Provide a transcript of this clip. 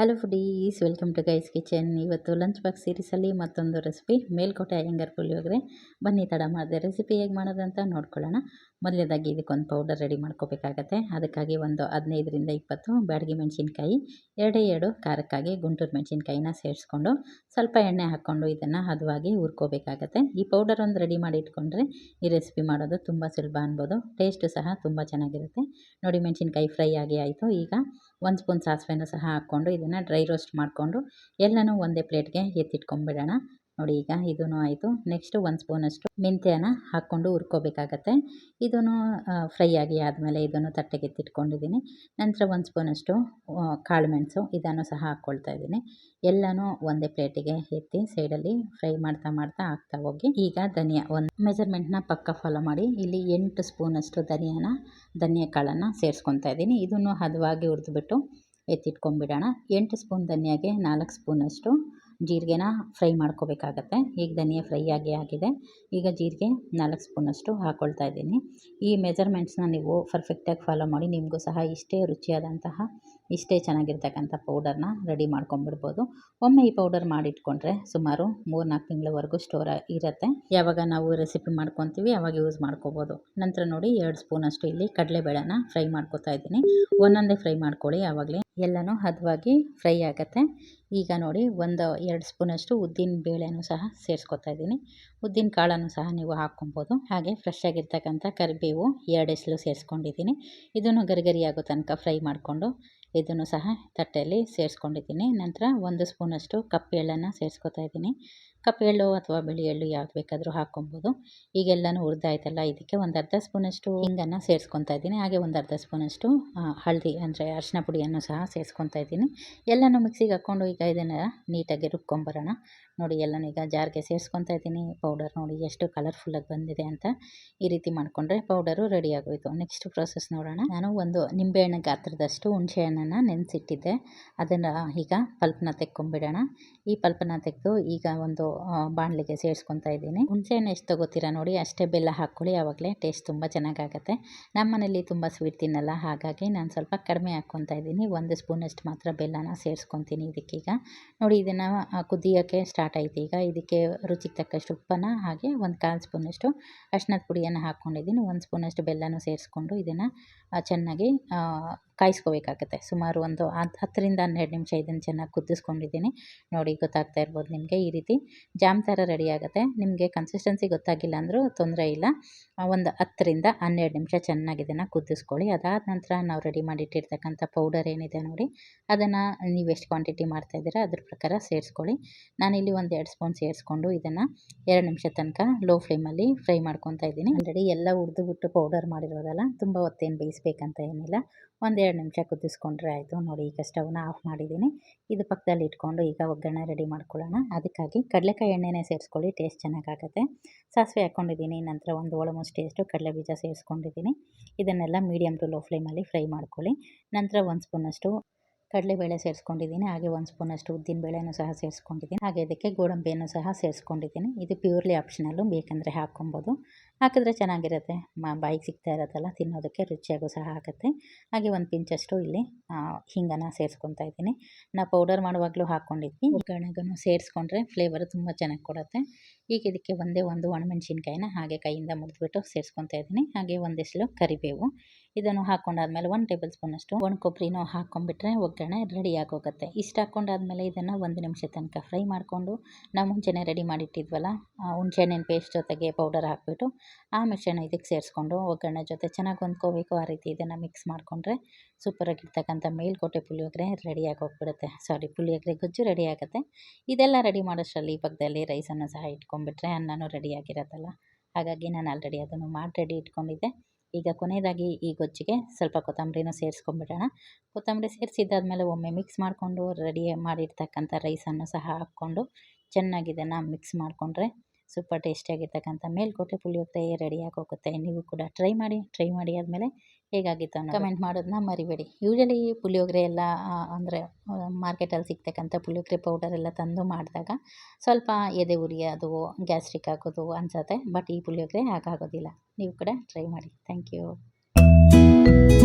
Hello foodies welcome to guys kitchen ಇವತ್ತು lunch box ಸೀರೀಸಲ್ಲಿ ಮತ್ತೊಂದು ರೆಸಿಪಿ ಮೇಲ್ಕೋಟೆ ಅಯ್ಯಂಗಾರ್ ಪುಳಿಯೋಗರೆ ಬನ್ನಿ, ತಡ ಮಾಡಿದೆ. ರೆಸಿಪಿ ಹೇಗೆ ಮಾಡೋದಂತ ನೋಡ್ಕೊಳ್ಳೋಣ. ಮೊದಲೇದಾಗಿ ಇದಕ್ಕೊಂದು ಪೌಡರ್ ರೆಡಿ ಮಾಡ್ಕೋಬೇಕಾಗತ್ತೆ. ಅದಕ್ಕಾಗಿ ಒಂದು ಹದಿನೈದರಿಂದ ಇಪ್ಪತ್ತು ಬ್ಯಾಡಗಿ ಮೆಣಸಿನ್ಕಾಯಿ, ಎರಡೇ ಎರಡು ಖಾರಕ್ಕಾಗಿ ಗುಂಟೂರು ಮೆಣಸಿನ್ಕಾಯಿನ ಸೇರಿಸ್ಕೊಂಡು ಸ್ವಲ್ಪ ಎಣ್ಣೆ ಹಾಕ್ಕೊಂಡು ಇದನ್ನು ಹದವಾಗಿ ಹುರ್ಕೋಬೇಕಾಗತ್ತೆ. ಈ ಪೌಡರ್ ಒಂದು ರೆಡಿ ಮಾಡಿ ಇಟ್ಕೊಂಡ್ರೆ ಈ ರೆಸಿಪಿ ಮಾಡೋದು ತುಂಬ ಸುಲಭ ಅನ್ಬೋದು. ಟೇಸ್ಟು ಸಹ ತುಂಬ ಚೆನ್ನಾಗಿರುತ್ತೆ. ನೋಡಿ, ಮೆಣಸಿನ್ಕಾಯಿ ಫ್ರೈ ಆಗಿ ಆಯಿತು. ಈಗ ಒಂದು ಸ್ಪೂನ್ ಸಾಸಿವೆನ ಸಹ ಹಾಕ್ಕೊಂಡು ಇದನ್ನು ಡ್ರೈ ರೋಸ್ಟ್ ಮಾಡಿಕೊಂಡು ಎಲ್ಲನೂ ಒಂದೇ ಪ್ಲೇಟ್ಗೆ ಎತ್ತಿಟ್ಕೊಂಡ್ಬಿಡೋಣ ನೋಡಿ ಈಗ ಇದೂ ಆಯಿತು. ನೆಕ್ಸ್ಟ್ ಒಂದು ಸ್ಪೂನಷ್ಟು ಮೆಂತ್ಯನ ಹಾಕ್ಕೊಂಡು ಹುರ್ಕೋಬೇಕಾಗತ್ತೆ. ಇದೂ ಫ್ರೈ ಆಗಿ ಆದಮೇಲೆ ಇದನ್ನು ತಟ್ಟೆಗೆ ಎತ್ತಿಟ್ಕೊಂಡಿದ್ದೀನಿ ನಂತರ ಒಂದು ಸ್ಪೂನಷ್ಟು ಕಾಳು ಮೆಣಸು ಇದನ್ನು ಸಹ ಹಾಕ್ಕೊಳ್ತಾ ಇದ್ದೀನಿ. ಎಲ್ಲನೂ ಒಂದೇ ಪ್ಲೇಟಿಗೆ ಎತ್ತಿ ಸೈಡಲ್ಲಿ ಫ್ರೈ ಮಾಡ್ತಾ ಮಾಡ್ತಾ ಹಾಕ್ತಾ ಹೋಗಿ. ಈಗ ಧನಿಯಾ, ಒಂದು ಮೆಜರ್ಮೆಂಟ್ನ ಪಕ್ಕ ಫಾಲೋ ಮಾಡಿ. ಇಲ್ಲಿ ಎಂಟು ಸ್ಪೂನಷ್ಟು ಧನಿಯಾನ, ಧನಿಯಾ ಕಾಳನ್ನು ಸೇರಿಸ್ಕೊತಾ ಇದ್ದೀನಿ. ಇದನ್ನು ಹದವಾಗಿ ಹುರಿದ್ಬಿಟ್ಟು ಎತ್ತಿಟ್ಕೊಂಡ್ಬಿಡೋಣ. ಎಂಟು ಸ್ಪೂನ್ ಧನಿಯಾಗೆ ನಾಲ್ಕು ಸ್ಪೂನಷ್ಟು ಜೀರಿಗೆನ ಫ್ರೈ ಮಾಡ್ಕೋಬೇಕಾಗತ್ತೆ. ಈಗ ಧನಿಯಾ ಫ್ರೈ ಆಗಿ ಆಗಿದೆ. ಈಗ ಜೀರಿಗೆ ನಾಲ್ಕು ಸ್ಪೂನಷ್ಟು ಹಾಕ್ಕೊಳ್ತಾ ಇದ್ದೀನಿ. ಈ ಮೆಜರ್ಮೆಂಟ್ಸ್ನ ನೀವು ಪರ್ಫೆಕ್ಟಾಗಿ ಫಾಲೋ ಮಾಡಿ ನಿಮಗೂ ಸಹ ಇಷ್ಟೇ ರುಚಿಯಾದಂತಹ, ಇಷ್ಟೇ ಚೆನ್ನಾಗಿರ್ತಕ್ಕಂಥ ಪೌಡರ್ನ ರೆಡಿ ಮಾಡ್ಕೊಂಬಿಡ್ಬೋದು ಒಮ್ಮೆ ಈ ಪೌಡರ್ ಮಾಡಿಟ್ಕೊಂಡ್ರೆ ಸುಮಾರು ಮೂರು ನಾಲ್ಕು ತಿಂಗಳವರೆಗೂ ಸ್ಟೋರ್ ಇರುತ್ತೆ. ಯಾವಾಗ ನಾವು ರೆಸಿಪಿ ಮಾಡ್ಕೊತೀವಿ ಅವಾಗ ಯೂಸ್ ಮಾಡ್ಕೋಬೋದು. ನಂತರ ನೋಡಿ ಎರಡು ಸ್ಪೂನಷ್ಟು ಇಲ್ಲಿ ಕಡಲೆಬೇಳೆನ ಫ್ರೈ ಮಾಡ್ಕೋತಾ ಇದ್ದೀನಿ. ಒಂದೊಂದೇ ಫ್ರೈ ಮಾಡ್ಕೊಳ್ಳಿ ಆವಾಗಲೇ ಎಲ್ಲನೂ ಹದವಾಗಿ ಫ್ರೈ ಆಗುತ್ತೆ. ಈಗ ನೋಡಿ ಒಂದು ಎರಡು ಸ್ಪೂನಷ್ಟು ಉದ್ದಿನ ಬೇಳೆನೂ ಸಹ ಸೇರಿಸ್ಕೊತಾ ಇದ್ದೀನಿ. ಉದ್ದಿನ ಕಾಳನ್ನು ಸಹ ನೀವು ಹಾಕ್ಕೊಬೋದು. ಹಾಗೆ ಫ್ರೆಶ್ ಆಗಿರ್ತಕ್ಕಂಥ ಕರಿಬೇವು ಎರಡು ಎಸ್ಲು ಸೇರಿಸ್ಕೊಂಡಿದ್ದೀನಿ. ಇದನ್ನು ಗರಿಗರಿಯಾಗೋ ತನಕ ಫ್ರೈ ಮಾಡಿಕೊಂಡು ಇದನ್ನು ಸಹ ತಟ್ಟೆಯಲ್ಲಿ ಸೇರಿಸ್ಕೊಂಡಿದ್ದೀನಿ. ನಂತರ ಒಂದು ಸ್ಪೂನಷ್ಟು ಕಪ್ಪು ಎಳ್ಳನ್ನು ಸೇರಿಸ್ಕೊತಾ ಇದ್ದೀನಿ. ಕಪ್ಪು ಎಳ್ಳು ಅಥವಾ ಬಿಳಿ ಎಳ್ಳು ಯಾವ್ದು ಬೇಕಾದರೂ ಹಾಕ್ಕೊಬೋದು. ಈಗೆಲ್ಲನೂ ಹುರಿದಾಯ್ತಲ್ಲ, ಇದಕ್ಕೆ ಒಂದು ಅರ್ಧ ಸ್ಪೂನಷ್ಟು ಹಿಂಗನ್ನು ಸೇರಿಸ್ಕೊತಾ ಇದ್ದೀನಿ. ಹಾಗೆ ಒಂದು ಅರ್ಧ ಸ್ಪೂನಷ್ಟು ಹಳದಿ ಅಂದರೆ ಅರಿಶಿನ ಪುಡಿಯನ್ನು ಸಹ ಸೇರಿಸ್ಕೊತಾ ಇದ್ದೀನಿ. ಎಲ್ಲನೂ ಮಿಕ್ಸಿಗೆ ಹಾಕ್ಕೊಂಡು ಈಗ ಇದನ್ನು ನೀಟಾಗಿ ರುಬ್ಕೊಂಬರೋಣ. ನೋಡಿ, ಎಲ್ಲನೂ ಈಗ ಜಾರ್ಗೆ ಸೇರಿಸ್ಕೊತಾ ಇದ್ದೀನಿ. ಪೌಡರ್ ನೋಡಿ ಎಷ್ಟು ಕಲರ್ಫುಲ್ಲಾಗಿ ಬಂದಿದೆ ಅಂತ ಈ ರೀತಿ ಮಾಡಿಕೊಂಡ್ರೆ ಪೌಡರು ರೆಡಿ ಆಗೋಯಿತು. ನೆಕ್ಸ್ಟ್ ಪ್ರೋಸೆಸ್ ನೋಡೋಣ. ನಾನು ಒಂದು ನಿಂಬೆಹಣ್ಣು ಗಾತ್ರದಷ್ಟು ಹುಣಸೆ ಹಣ್ಣನ್ನು ನೆನೆಸಿಟ್ಟಿದ್ದೆ. ಅದನ್ನು ಈಗ ಪಲ್ಪನ ತೆಕ್ಕೊಂಬಿಡೋಣ. ಈ ಪಲ್ಪನ ತೆಗೆದು ಈಗ ಒಂದು ಬಾಣಲಿಗೆ ಸೇರಿಸ್ಕೊತಾ ಇದ್ದೀನಿ. ಹುಣಸೆಹಣ್ಣು ಎಷ್ಟು ತಗೋತೀರಾ ನೋಡಿ, ಅಷ್ಟೇ ಬೆಲ್ಲ ಹಾಕ್ಕೊಳ್ಳಿ ಆವಾಗಲೇ ಟೇಸ್ಟ್ ತುಂಬ ಚೆನ್ನಾಗಾಗತ್ತೆ. ನಮ್ಮ ಮನೇಲಿ ತುಂಬ ಸ್ವೀಟ್ ತಿನ್ನಲ್ಲ, ಹಾಗಾಗಿ ನಾನು ಸ್ವಲ್ಪ ಕಡಿಮೆ ಹಾಕ್ಕೊತಾ ಇದ್ದೀನಿ. ಒಂದು ಸ್ಪೂನಷ್ಟು ಮಾತ್ರ ಬೆಲ್ಲನ ಸೇರಿಸ್ಕೊತೀನಿ ಇದಕ್ಕೀಗ. ನೋಡಿ, ಇದನ್ನು ಕುದಿಯೋಕ್ಕೆ ಸ್ಟಾರ್ಟ್ ಆಯ್ತು ಈಗ. ಇದಕ್ಕೆ ರುಚಿಗೆ ತಕ್ಕಷ್ಟು ಉಪ್ಪನ್ನು, ಹಾಗೆ ಒಂದು ಕಾಲು ಸ್ಪೂನಷ್ಟು ಅರ್ಶಿನದ ಪುಡಿಯನ್ನು ಹಾಕ್ಕೊಂಡಿದ್ದೀನಿ. ಒಂದು ಸ್ಪೂನಷ್ಟು ಬೆಲ್ಲನೂ ಸೇರಿಸ್ಕೊಂಡು ಇದನ್ನು ಚೆನ್ನಾಗಿ ಕಾಯಿಸ್ಕೋಬೇಕಾಗತ್ತೆ. ಸುಮಾರು ಒಂದು ಹತ್ತರಿಂದ ಹನ್ನೆರಡು ನಿಮಿಷ ಇದನ್ನು ಚೆನ್ನಾಗಿ ಕುದಿಸ್ಕೊಂಡಿದ್ದೀನಿ. ನೋಡಿ ಗೊತ್ತಾಗ್ತಾ ಇರ್ಬೋದು ನಿಮಗೆ ಈ ರೀತಿ ಜಾಮ್ ಥರ ರೆಡಿ ಆಗುತ್ತೆ. ನಿಮಗೆ ಕನ್ಸಿಸ್ಟೆನ್ಸಿ ಗೊತ್ತಾಗಿಲ್ಲ ಅಂದರೂ ತೊಂದರೆ ಇಲ್ಲ. ಒಂದು ಹತ್ತರಿಂದ ಹನ್ನೆರಡು ನಿಮಿಷ ಚೆನ್ನಾಗಿ ಇದನ್ನು ಕುದಿಸ್ಕೊಳ್ಳಿ. ಅದಾದ ನಂತರ ನಾವು ರೆಡಿ ಮಾಡಿಟ್ಟಿರ್ತಕ್ಕಂಥ ಪೌಡರ್ ಏನಿದೆ ನೋಡಿ, ಅದನ್ನು ನೀವು ಎಷ್ಟು ಕ್ವಾಂಟಿಟಿ ಮಾಡ್ತಾಯಿದ್ದೀರ ಅದ್ರ ಪ್ರಕಾರ ಸೇರಿಸ್ಕೊಳ್ಳಿ. ನಾನಿಲ್ಲಿ ಒಂದು ಎರಡು ಸ್ಪೂನ್ ಸೇರಿಸ್ಕೊಂಡು ಇದನ್ನು ಎರಡು ನಿಮಿಷ ತನಕ ಲೋ ಫ್ಲೇಮಲ್ಲಿ ಫ್ರೈ ಮಾಡ್ಕೊತಾ ಇದ್ದೀನಿ. ಆಲ್ರೆಡಿ ಎಲ್ಲ ಹುರಿದು ಪೌಡರ್ ಮಾಡಿರೋದಲ್ಲ, ತುಂಬ ಹೊತ್ತೇನು ಬೇಯಿಸ್ಬೇಕಂತ ಏನಿಲ್ಲ. ಒಂದೆರಡು ನಿಮಿಷ ಕುದಿಸ್ಕೊಂಡ್ರೆ ಆಯಿತು. ನೋಡಿ, ಈಗ ಸ್ಟವ್ನ ಆಫ್ ಮಾಡಿದ್ದೀನಿ. ಇದು ಪಕ್ಕದಲ್ಲಿ ಇಟ್ಕೊಂಡು ಈಗ ಒಗ್ಗರಣೆ ರೆಡಿ ಮಾಡ್ಕೊಳ್ಳೋಣ. ಅದಕ್ಕಾಗಿ ಕಡಲೆಕಾಯಿ ಎಣ್ಣೆನೇ ಸೇರಿಸ್ಕೊಳ್ಳಿ, ಟೇಸ್ಟ್ ಚೆನ್ನಾಗಾಗುತ್ತೆ. ಸಾಸಿವೆ ಹಾಕ್ಕೊಂಡಿದ್ದೀನಿ, ನಂತರ ಒಂದು ಒಳಮುಷ್ಟು ಟೇಸ್ಟು ಕಡಲೆ ಬೀಜ ಸೇರಿಸ್ಕೊಂಡಿದ್ದೀನಿ. ಇದನ್ನೆಲ್ಲ ಮೀಡಿಯಮ್ ಟು ಲೋ ಫ್ಲೇಮಲ್ಲಿ ಫ್ರೈ ಮಾಡ್ಕೊಳ್ಳಿ. ನಂತರ ಒಂದು ಸ್ಪೂನಷ್ಟು ಕಡಲೆಬೇಳೆ ಸೇರಿಸ್ಕೊಂಡಿದ್ದೀನಿ, ಹಾಗೆ ಒಂದು ಸ್ಪೂನಷ್ಟು ಉದ್ದಿನ ಬೇಳೆನೂ ಸಹ ಸೇರಿಸ್ಕೊಂಡಿದ್ದೀನಿ, ಹಾಗೆ ಇದಕ್ಕೆ ಗೋಡಂಬಿಯನ್ನು ಸಹ ಸೇರಿಸ್ಕೊಂಡಿದ್ದೀನಿ. ಇದು ಪ್ಯೂರ್ಲಿ ಆಪ್ಷನಲ್ಲು, ಬೇಕಂದರೆ ಹಾಕ್ಕೊಬೋದು. ಹಾಕಿದ್ರೆ ಚೆನ್ನಾಗಿರುತ್ತೆ. ಬಾಯಿಗೆ ಸಿಗ್ತಾ ಇರೋದಲ್ಲ ತಿನ್ನೋದಕ್ಕೆ ರುಚಿಯಾಗೂ ಸಹ ಆಗುತ್ತೆ. ಹಾಗೆ ಒಂದು ಪಿಂಚಷ್ಟು ಇಲ್ಲಿ ಹಿಂಗನ್ನು ಸೇರಿಸ್ಕೊತಾ ಇದ್ದೀನಿ. ನಾವು ಪೌಡರ್ ಮಾಡುವಾಗಲೂ ಹಾಕ್ಕೊಂಡಿದ್ವಿ. ಒಗ್ಗರಣೆಗೂ ಸೇರಿಸ್ಕೊಂಡ್ರೆ ಫ್ಲೇವರ್ ತುಂಬ ಚೆನ್ನಾಗಿ ಕೊಡುತ್ತೆ. ಈಗ ಇದಕ್ಕೆ ಒಂದೇ ಒಂದು ಒಣಮೆಣಸಿನ್ಕಾಯಿನ ಹಾಗೆ ಕೈಯಿಂದ ಮುರಿದ್ಬಿಟ್ಟು ಸೇರಿಸ್ಕೊತಾ ಇದ್ದೀನಿ. ಹಾಗೆ ಒಂದಿಷ್ಟು ಕರಿಬೇವು. ಇದನ್ನು ಹಾಕೊಂಡಾದ್ಮೇಲೆ ಒಂದು ಟೇಬಲ್ ಸ್ಪೂನಷ್ಟು ಒಣ ಕೊಬ್ಬರಿನೂ ಹಾಕೊಂಡ್ಬಿಟ್ರೆ ಒಗ್ಗರಣೆ ರೆಡಿ ಆಗೋಗುತ್ತೆ. ಇಷ್ಟು ಹಾಕೊಂಡಾದ್ಮೇಲೆ ಇದನ್ನು ಒಂದು ನಿಮಿಷ ತನಕ ಫ್ರೈ ಮಾಡಿಕೊಂಡು ನಾವು ಮುಂಚೆನೇ ರೆಡಿ ಮಾಡಿಟ್ಟಿದ್ವಲ್ಲ ಹುಣಸೆಹಣ್ಣಿನ ಪೇಸ್ಟ್ ಜೊತೆಗೆ ಪೌಡರ್ ಹಾಕಿಬಿಟ್ಟು ಆ ಮಿಶ್ರಣ ಇದಕ್ಕೆ ಸೇರಿಸ್ಕೊಂಡು ಒಗ್ಗರಣೆ ಜೊತೆ ಚೆನ್ನಾಗಿ ಹೊಂದ್ಕೋಬೇಕು. ಆ ರೀತಿ ಇದನ್ನು ಮಿಕ್ಸ್ ಮಾಡಿಕೊಂಡ್ರೆ ಸೂಪರಾಗಿರ್ತಕ್ಕಂಥ ಮೇಲ್ಕೋಟೆ ಪುಳಿಯೋಗರೆ ರೆಡಿಯಾಗಿ ಹೋಗ್ಬಿಡುತ್ತೆ ಸಾರಿ ಪುಳಿಯೋಗರೆ ಗೊಜ್ಜು ರೆಡಿ ಆಗುತ್ತೆ. ಇದೆಲ್ಲ ರೆಡಿ ಮಾಡೋಷ್ಟರಲ್ಲಿ ಈ ಪಕ್ಕದಲ್ಲಿ ರೈಸನ್ನು ಸಹ ಇಟ್ಕೊಂಡ್ಬಿಟ್ರೆ ಅನ್ನನೂ ರೆಡಿಯಾಗಿರತ್ತಲ್ಲ ಹಾಗಾಗಿ ನಾನು ಆಲ್ರೆಡಿ ಅದನ್ನು ಮಾಡಿ ರೆಡಿ ಇಟ್ಕೊಂಡಿದ್ದೆ. ಈಗ ಕೊನೆಯದಾಗಿ ಈ ಗೊಜ್ಜಿಗೆ ಸ್ವಲ್ಪ ಕೊತ್ತಂಬರಿನೂ ಸೇರಿಸ್ಕೊಂಡ್ಬಿಡೋಣ ಕೊತ್ತಂಬರಿ ಸೇರಿಸಿದ್ದಾದಮೇಲೆ ಒಮ್ಮೆ ಮಿಕ್ಸ್ ಮಾಡಿಕೊಂಡು ರೆಡಿ ಮಾಡಿರ್ತಕ್ಕಂಥ ರೈಸನ್ನು ಸಹ ಹಾಕ್ಕೊಂಡು ಚೆನ್ನಾಗಿ ಇದನ್ನು ಮಿಕ್ಸ್ ಮಾಡಿಕೊಂಡ್ರೆ ಸೂಪರ್ ಟೇಸ್ಟಿಯಾಗಿರ್ತಕ್ಕಂಥ ಮೇಲ್ಕೋಟೆ ಪುಳಿಯೋಗರೆ ರೆಡಿಯಾಗಿ ಹೋಗುತ್ತೆ ನೀವು ಕೂಡ ಟ್ರೈ ಮಾಡಿ ಟ್ರೈ ಮಾಡಿ ಆದಮೇಲೆ ಹೇಗಾಗಿತ್ತು ಅನ್ನೋ ಕಮೆಂಟ್ ಮಾಡೋದನ್ನ ಮರಿಬೇಡಿ. ಯೂಶಲಿ ಪುಳಿಯೋಗರೆ ಎಲ್ಲ ಅಂದರೆ ಮಾರ್ಕೆಟಲ್ಲಿ ಸಿಗ್ತಕ್ಕಂಥ ಪುಳಿಯೋಗರೆ ಪೌಡರ್ ಎಲ್ಲ ತಂದು ಮಾಡಿದಾಗ ಸ್ವಲ್ಪ ಎದೆ ಉರಿಯೋದು ಗ್ಯಾಸ್ಟ್ರಿಕ್ ಆಗೋದು ಅನಿಸುತ್ತೆ. ಬಟ್ ಈ ಪುಳಿಯೋಗರೆ ಹಾಗಾಗೋದಿಲ್ಲ. ನೀವು ಕೂಡ ಟ್ರೈ ಮಾಡಿ. Thank you